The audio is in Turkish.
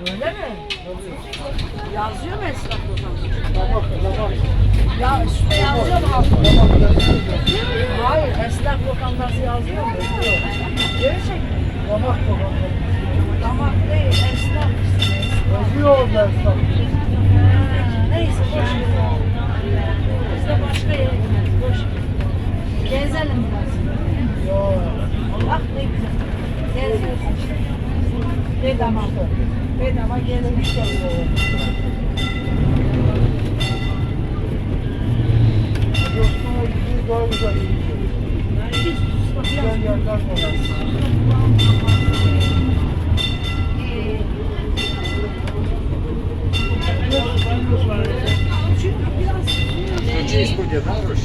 Öyle mi? Yazıyor mu esnaf o zaman? Ya üstte yazıyor mu? Yazıyor orada esnaf. Neyse boş ver. Biz de başka yere gideriz. Boş ver. Gezelim biraz. Bak ne güzel. İşte. Bedava. Bedava gezmiş oluyor. Yoksa daha güzel gidiyor. Hiç tutma Güzel biraz. yerler var.